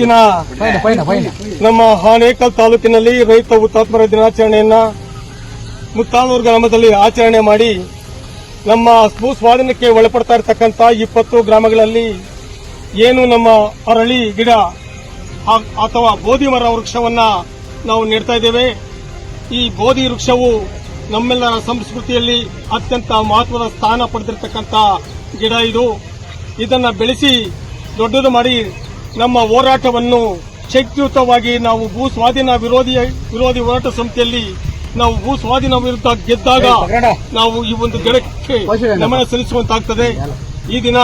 ದಿನ ನಮ್ಮ ಹಾನೇಕಲ್ ತಾಲೂಕಿನಲ್ಲಿ ರೈತ ಹುತಾತ್ಮರ ದಿನಾಚರಣೆಯನ್ನ ಮುತ್ತಾನೂರು ಗ್ರಾಮದಲ್ಲಿ ಆಚರಣೆ ಮಾಡಿ ನಮ್ಮ ಭೂ ಸ್ವಾಧೀನಕ್ಕೆ ಒಳಪಡ್ತಾ ಇರತಕ್ಕಂತ ಇಪ್ಪತ್ತು ಗ್ರಾಮಗಳಲ್ಲಿ ಏನು ನಮ್ಮ ಅರಳಿ ಗಿಡ ಅಥವಾ ಬೋಧಿ ಮರ ವೃಕ್ಷವನ್ನ ನಾವು ನೆಡ್ತಾ ಇದ್ದೇವೆ. ಈ ಗೋಧಿ ವೃಕ್ಷವು ನಮ್ಮೆಲ್ಲರ ಸಂಸ್ಕೃತಿಯಲ್ಲಿ ಅತ್ಯಂತ ಮಹತ್ವದ ಸ್ಥಾನ ಪಡೆದಿರತಕ್ಕಂತ ಗಿಡ ಇದು. ಇದನ್ನ ಬೆಳೆಸಿ ದೊಡ್ಡದು ಮಾಡಿ ನಮ್ಮ ಹೋರಾಟವನ್ನು ಶಕ್ತಿಯುತವಾಗಿ ನಾವು ಭೂ ಸ್ವಾಧೀನ ವಿರೋಧಿ ವಿರೋಧಿ ಹೋರಾಟ ಸಮಿತಿಯಲ್ಲಿ ನಾವು ಭೂ ಸ್ವಾಧೀನ ವಿರುದ್ಧ ಗೆದ್ದಾಗ ನಾವು ಈ ಒಂದು ಗಿಡಕ್ಕೆ ನಮನ ಸಲ್ಲಿಸುವಂತಾಗ್ತದೆ. ಈ ದಿನ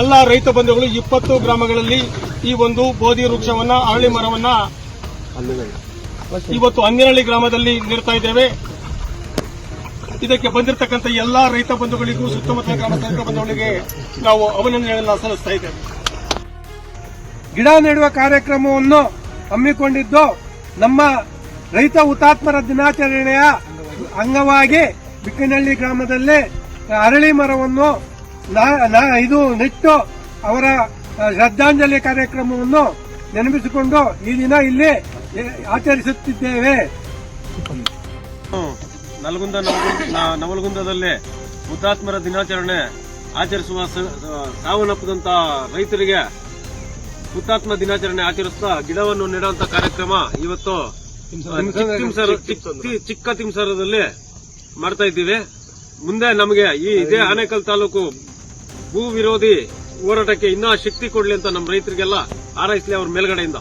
ಎಲ್ಲಾ ರೈತ ಬಂಧುಗಳು ಇಪ್ಪತ್ತು ಗ್ರಾಮಗಳಲ್ಲಿ ಈ ಒಂದು ಬೋಧಿ ವೃಕ್ಷವನ್ನ ಅರಳಿ ಮರವನ್ನ ಇವತ್ತು ಹನ್ನೆರಳ್ಳಿ ಗ್ರಾಮದಲ್ಲಿ ನೀಡ್ತಾ ಇದ್ದೇವೆ. ಇದಕ್ಕೆ ಬಂದಿರತಕ್ಕಂಥ ಎಲ್ಲಾ ರೈತ ಬಂಧುಗಳಿಗೂ ಸುತ್ತಮುತ್ತ ಗ್ರಾಮ ರೈತ ಬಂಧುಗಳಿಗೆ ನಾವು ಅಭಿನಂದನೆಗಳನ್ನು ಸಲ್ಲಿಸ್ತಾ ಇದ್ದೇವೆ. ಗಿಡ ನೆಡುವ ಕಾರ್ಯಕ್ರಮವನ್ನು ಹಮ್ಮಿಕೊಂಡಿದ್ದು ನಮ್ಮ ರೈತ ಹುತಾತ್ಮರ ದಿನಾಚರಣೆಯ ಅಂಗವಾಗಿ ಬಿಕ್ಕನಹಳ್ಳಿ ಗ್ರಾಮದಲ್ಲಿ ಅರಳಿ ಮರವನ್ನು ಇದು ನೆಟ್ಟು ಅವರ ಶ್ರದ್ಧಾಂಜಲಿ ಕಾರ್ಯಕ್ರಮವನ್ನು ನೆನಪಿಸಿಕೊಂಡು ಈ ದಿನ ಇಲ್ಲಿ ಆಚರಿಸುತ್ತಿದ್ದೇವೆ. ನಲ್ಗುಂದ ನವಲಗುಂದದಲ್ಲಿ ಹುತಾತ್ಮರ ದಿನಾಚರಣೆ ಆಚರಿಸುವ ಸ- ಸಾವನ್ನಪ್ಪದಂತ ರೈತರಿಗೆ ಹುತಾತ್ಮ ದಿನಾಚರಣೆ ಆಚರಿಸ್ತಾ ಗಿಡವನ್ನು ನೆಡುವಂತ ಕಾರ್ಯಕ್ರಮ ಇವತ್ತು ಚಿಕ್ಕ ತಿಮ್ಸರ- ಚಿಕ್ಕ- ಚಿಕ್ಕ ತಿಮ್ಸರದಲ್ಲಿ ಮಾಡ್ತಾ ಇದ್ದೀವಿ. ಮುಂದೆ ನಮಗೆ ಈ ಇದೇ ಆನೇಕಲ್ ತಾಲೂಕು ಭೂ ವಿರೋಧಿ ಹೋರಾಟಕ್ಕೆ ಇನ್ನೂ ಶಕ್ತಿ ಕೊಡ್ಲಿ ಅಂತ ನಮ್ಮ ರೈತರಿಗೆಲ್ಲ ಹಾರೈಸ್ಲಿ ಅವ್ರ ಮೇಲ್ಗಡೆಯಿಂದ.